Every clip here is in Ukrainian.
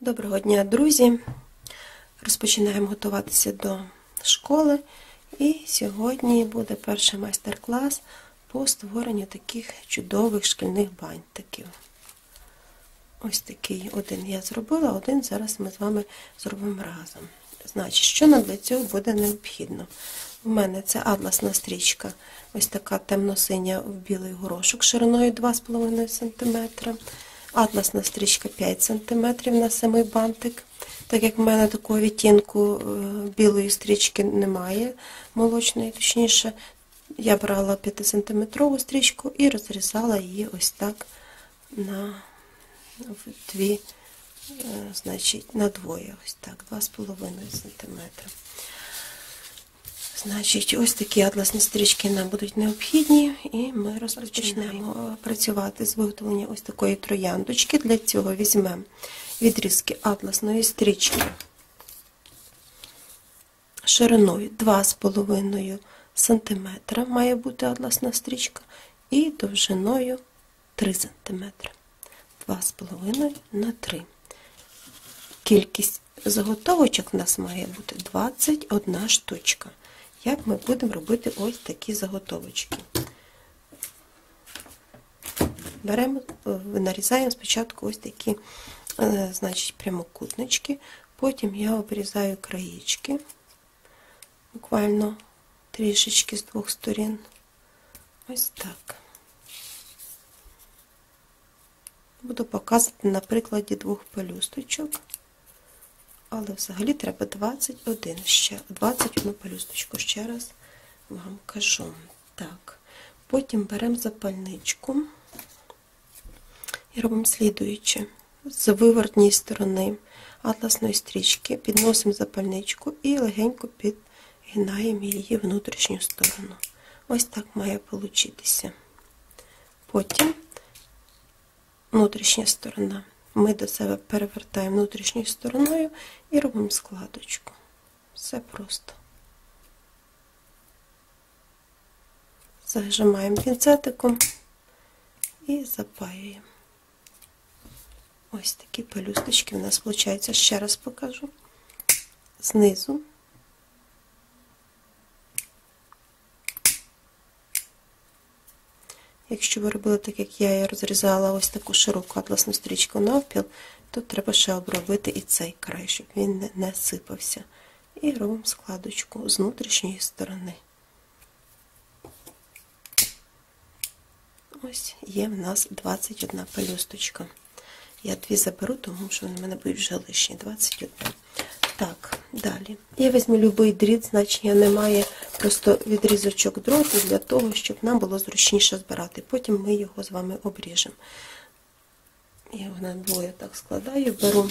Доброго дня, друзі! Розпочинаємо готуватися до школи. І сьогодні буде перший майстер-клас по створенню таких чудових шкільних бантиків. Ось такий один я зробила, один зараз ми з вами зробимо разом. Значить, що нам для цього буде необхідно? У мене це атласна стрічка, ось така темно-синя в білий горошок шириною 2,5 см. Атласна стрічка 5 см на самий бантик. Так як в мене такого відтінку е, білої стрічки немає, молочної, точніше, я брала 5-сантиметрову стрічку і розрізала її ось так на дві, е, значить, на двоє, ось так, 2,5 см. Значить, ось такі атласні стрічки нам будуть необхідні, і ми розпочнемо працювати з виготовлення ось такої трояндочки. Для цього візьмемо відрізки атласної стрічки шириною 2,5 см має бути атласна стрічка, і довжиною 3 см. 2,5 на 3. Кількість заготовочок у нас має бути 21 штучка як ми будемо робити ось такі заготовочки. Беремо, е, нарізаємо спочатку ось такі е, значить, прямокутнички, потім я обрізаю краєчки, буквально трішечки з двох сторін. Ось так. Буду показувати на прикладі двох пелюсточок але взагалі треба 21 ще, 21 пелюсточку, ще раз вам кажу. Так, Потім беремо запальничку і робимо слідуюче. З вивертній сторони атласної стрічки підносимо запальничку і легенько підгинаємо її внутрішню сторону. Ось так має получитися. Потім внутрішня сторона ми до себе перевертаємо внутрішньою стороною і робимо складочку. Все просто. Зажимаємо пінцетиком і запаюємо. Ось такі пелюсточки у нас виходить, ще раз покажу. Знизу Якщо ви робили так, як я, я розрізала ось таку широку атласну стрічку навпіл, то треба ще обробити і цей край, щоб він не сипався. І робимо складочку з внутрішньої сторони. Ось є в нас 21 пелюсточка. Я дві заберу, тому що вони в мене будуть вже лишні 21. Так, далі. Я візьму будь-який дріт, значення немає, просто відрізочок дроту для того, щоб нам було зручніше збирати. Потім ми його з вами обріжемо. Я його на двоє так складаю, беру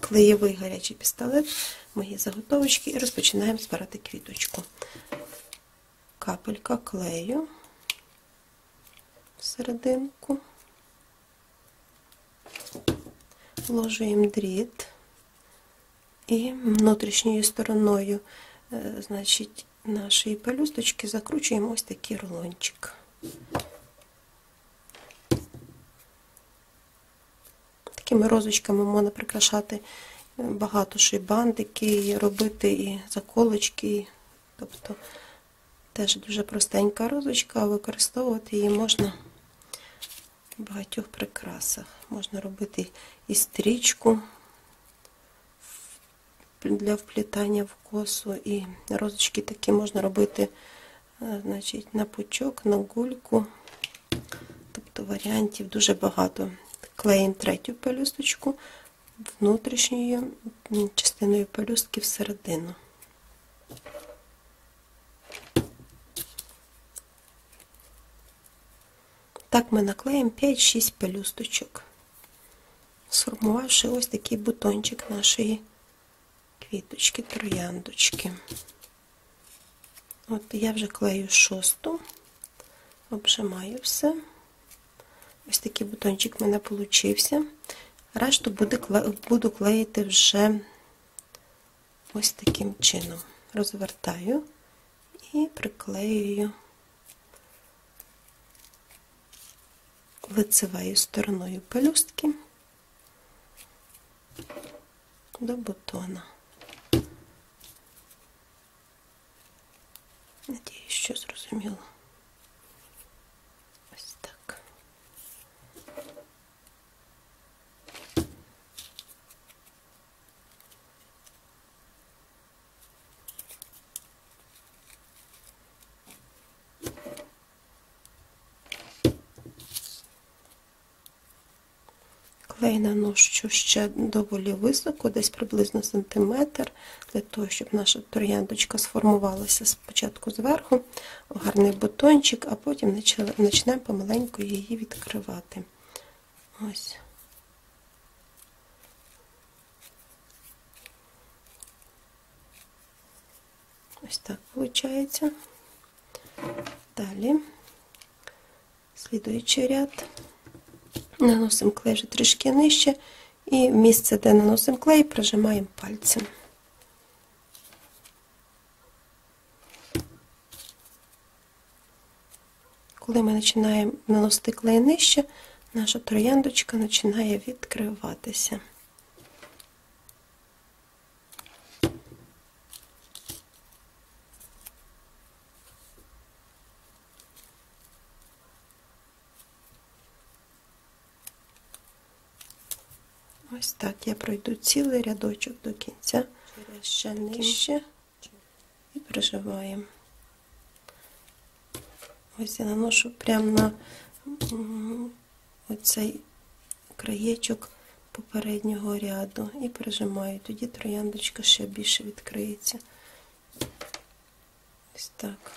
клеєвий гарячий пістолет, мої заготовочки і розпочинаємо збирати квіточку. Капелька клею всерединку, вложуємо дріт і внутрішньою стороною е, значить, нашої пелюсточки закручуємо ось такий рулончик. Такими розочками можна прикрашати багато шибандики, робити і заколочки. Тобто теж дуже простенька розочка, а використовувати її можна в багатьох прикрасах. Можна робити і стрічку для вплітання в косу. І розочки такі можна робити е, значить, на пучок, на гульку. Тобто варіантів дуже багато. Клеїмо третю пелюсточку внутрішньою частиною пелюстки всередину. Так ми наклеїмо 5-6 пелюсточок, сформувавши ось такий бутончик нашої квіточки, трояндочки. От я вже клею шосту, обжимаю все. Ось такий бутончик в мене получився. Решту буду клеїти вже ось таким чином. Розвертаю і приклеюю лицевою стороною пелюстки. до бутона. Надіюсь, зрозуміло. Ось так. Клей наношу ще доволі високо, десь приблизно сантиметр, для того, щоб наша трояндочка сформувалася спочатку зверху, гарний бутончик, а потім почнемо помаленьку її відкривати. Ось. Ось так виходить. Далі слідуючий ряд. Наносимо клей вже трішки нижче, і місце, де наносимо клей, прижимаємо пальцем. Коли ми починаємо наносити клей нижче, наша трояндочка починає відкриватися. Ось так я пройду цілий рядочок до кінця, через ще нижче і приживаємо. Ось я наношу прямо на оцей краєчок попереднього ряду і прижимаю. Тоді трояндочка ще більше відкриється. Ось так.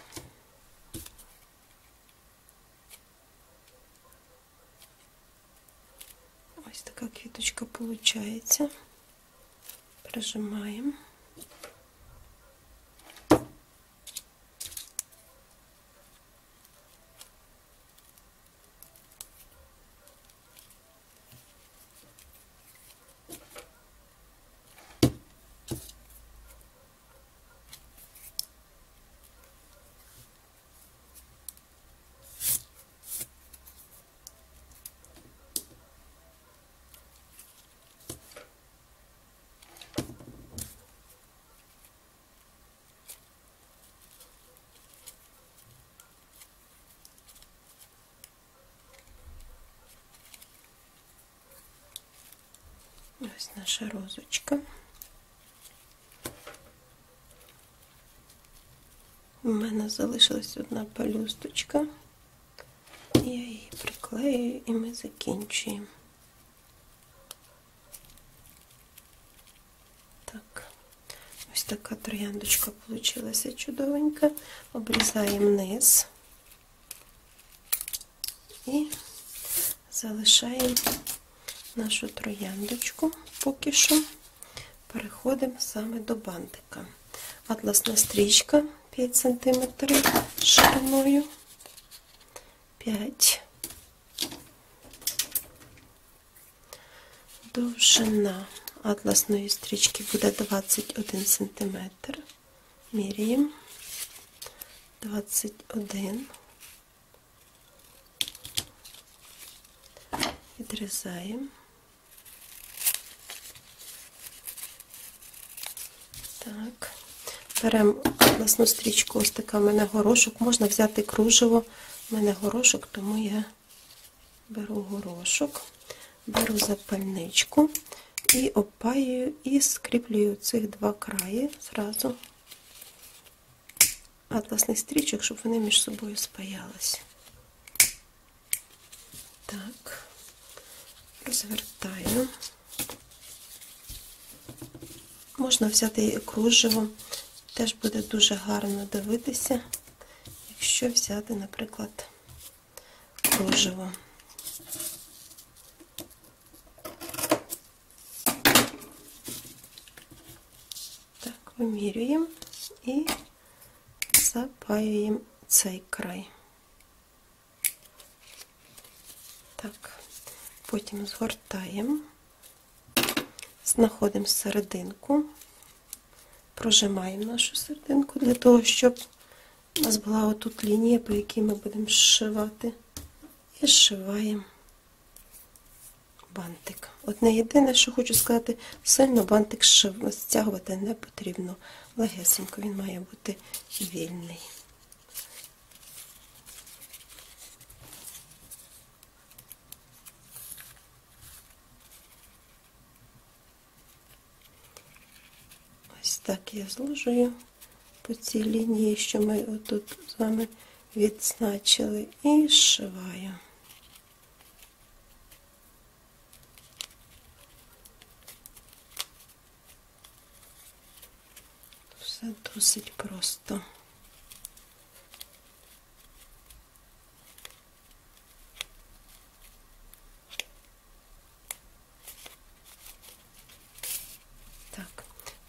Ось така квіточка получается. Прижимаємо. Ось наша розочка. У мене залишилась одна пелюсточка. Я її приклею і ми закінчуємо. Так, ось така трояндочка вийшла чудовенька. Обрізаємо низ і залишаємо нашу трояндочку поки що переходимо саме до бантика. Атласна стрічка 5 см шириною. 5. Довжина атласної стрічки буде 21 см. Міряємо. 21. Відрізаємо. Так, беремо атласну стрічку, ось така в мене горошок. Можна взяти кружево. У мене горошок, тому я беру горошок, беру запальничку і опаюю і скріплюю цих два краї зразу атласних стрічок, щоб вони між собою спаялися. Так, розвертаю. Можна взяти кружево, теж буде дуже гарно дивитися, якщо взяти, наприклад, кружево. Так, вимірюємо і запаюємо цей край. Так, потім згортаємо знаходимо серединку, прожимаємо нашу серединку для того, щоб у нас була отут лінія, по якій ми будемо зшивати, і зшиваємо бантик. Одне єдине, що хочу сказати, сильно бантик стягувати не потрібно. Легесенько він має бути вільний. Ось так я зложую по цій лінії, що ми отут з вами відзначили, і зшиваю. Все досить просто.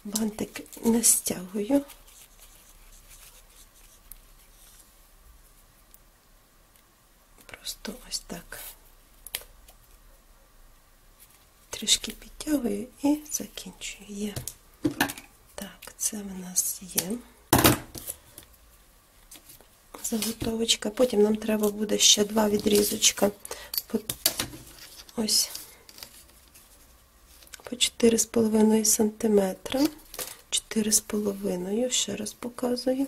Бантик не стягую. Просто ось так. Трішки підтягую і закінчую. Є. Так, це в нас є заготовочка. Потім нам треба буде ще два відрізочка. Ось по 4,5 сантиметра. 4,5, ще раз показую.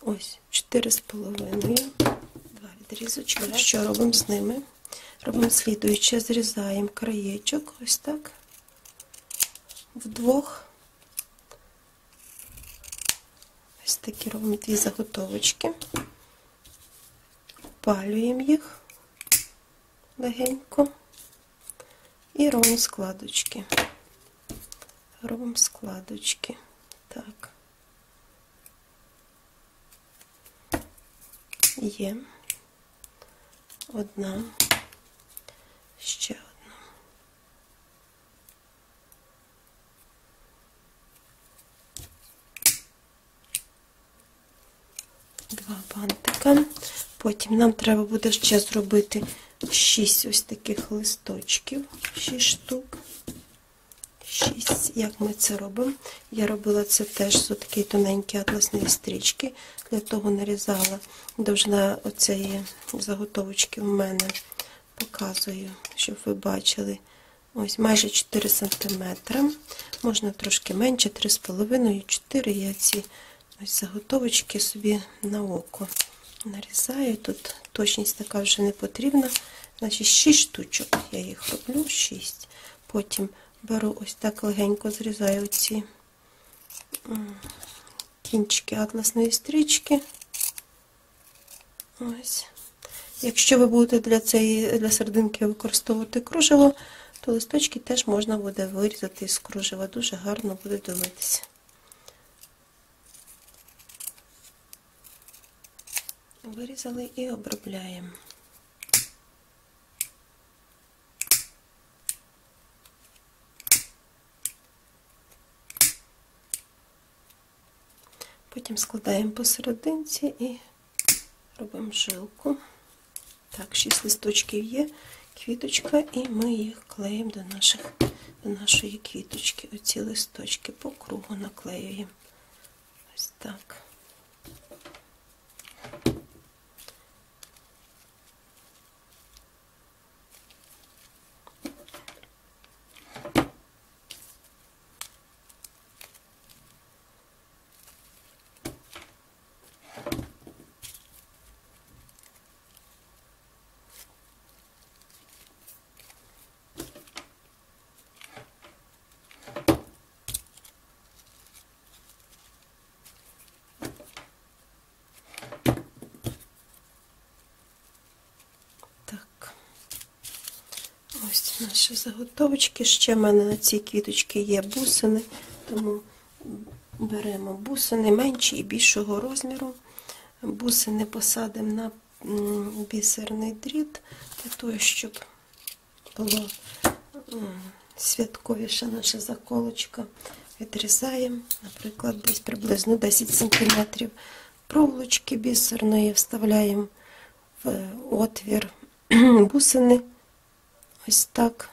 Ось, 4,5. Два відрізочки. Що робимо з ними? Робимо слідуюче, зрізаємо краєчок, ось так вдвох. Ось такі робимо дві заготовочки. Опалюємо їх легенько і робимо складочки. Робимо складочки. Так. Є. Одна. Ще одна. Два бантика. Потім нам треба буде ще зробити 6 ось таких листочків, 6 штук. 6. Як ми це робимо? Я робила це теж з такої тоненької атласної стрічки. Для того нарізала довжина оцеї заготовочки в мене. Показую, щоб ви бачили. Ось майже 4 см. Можна трошки менше, 3,5, 4 я ці ось заготовочки собі на око нарізаю. Тут точність така вже не потрібна. Значить, 6 штучок я їх роблю, 6. Потім беру ось так легенько зрізаю ці кінчики атласної стрічки. Ось. Якщо ви будете для цієї для серединки використовувати кружево, то листочки теж можна буде вирізати з кружева. Дуже гарно буде дивитися. Вирізали і обробляємо. Потім складаємо посерединці і робимо жилку. Так, 6 листочків є, квіточка, і ми їх клеїмо до, наших, до нашої квіточки. Оці листочки по кругу наклеюємо. Ось так. Ось наші заготовочки. Ще в мене на цій квіточці є бусини, тому беремо бусини менші і більшого розміру. Бусини посадимо на бісерний дріт, для того, щоб було святковіша наша заколочка. Відрізаємо, наприклад, десь приблизно 10 см проволочки бісерної, вставляємо в отвір бусини. Ось так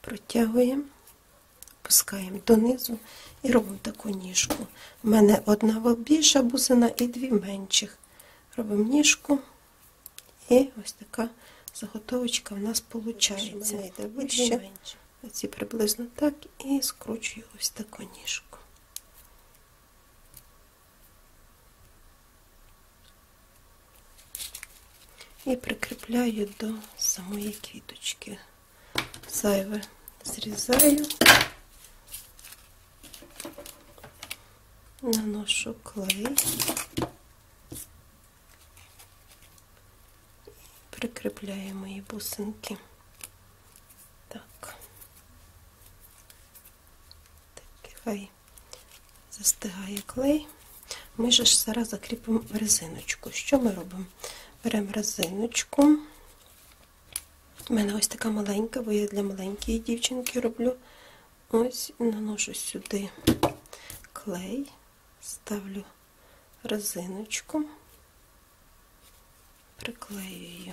протягуємо, опускаємо донизу і робимо таку ніжку. У мене одна більша бусина і дві менших. Робимо ніжку і ось така заготовочка в нас виходить. Оці приблизно так і скручую ось таку ніжку. І прикріпляю до самої квіточки. Зайве зрізаю, наношу клей, прикріпляю мої бусинки. Так. Так, хай застигає клей. Ми ж зараз закріпимо резиночку. Що ми робимо? Беремо резиночку. У мене ось така маленька, бо я для маленької дівчинки роблю. Ось наношу сюди клей, ставлю резиночку, приклеюю.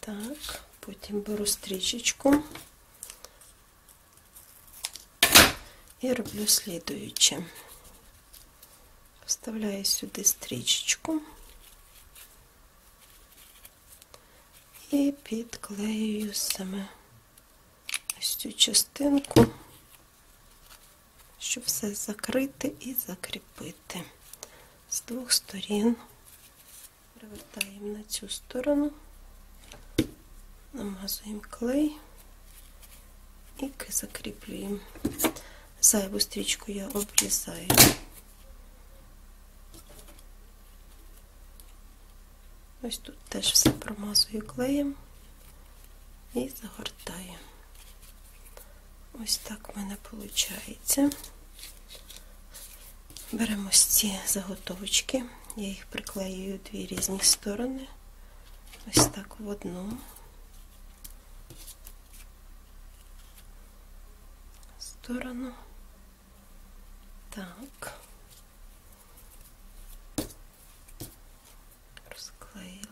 Так, потім беру стрічечку і роблю слідуюче. Вставляю сюди стрічечку. І підклеюю саме ось цю частинку, щоб все закрити і закріпити з двох сторін. Привертаємо на цю сторону, намазуємо клей і закріплюємо. Зайву стрічку я обрізаю. Ось тут теж все промазую клеєм і загортаю. Ось так в мене виходить. Беремо ось ці заготовочки, я їх приклеюю дві різні сторони. Ось так в одну. Сторону. Так.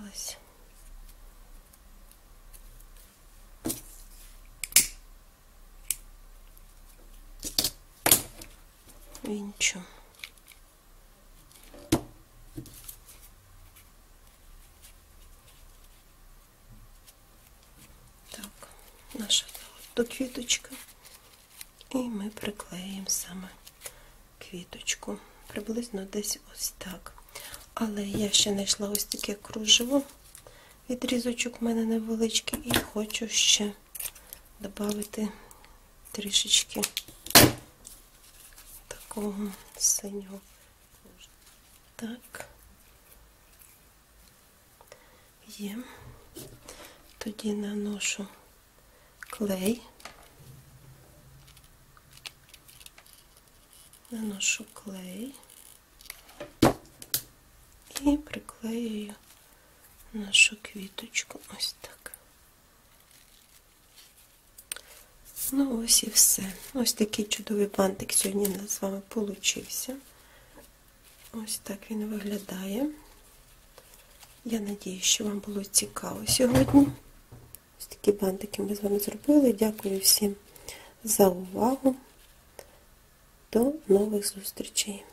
Розклеїлась. Вінчу. Так, наша до квіточка. І ми приклеїмо саме квіточку. Приблизно десь ось так. Але я ще знайшла ось таке кружево. Відрізочок у мене невеличкий, і хочу ще додати трішечки такого синього. Так, є. Тоді наношу клей, наношу клей і приклеюю нашу квіточку ось так. Ну, ось і все. Ось такий чудовий бантик сьогодні у нас з вами получився. Ось так він виглядає. Я надію, що вам було цікаво сьогодні. Ось такі бантики ми з вами зробили. Дякую всім за увагу. До нових зустрічей!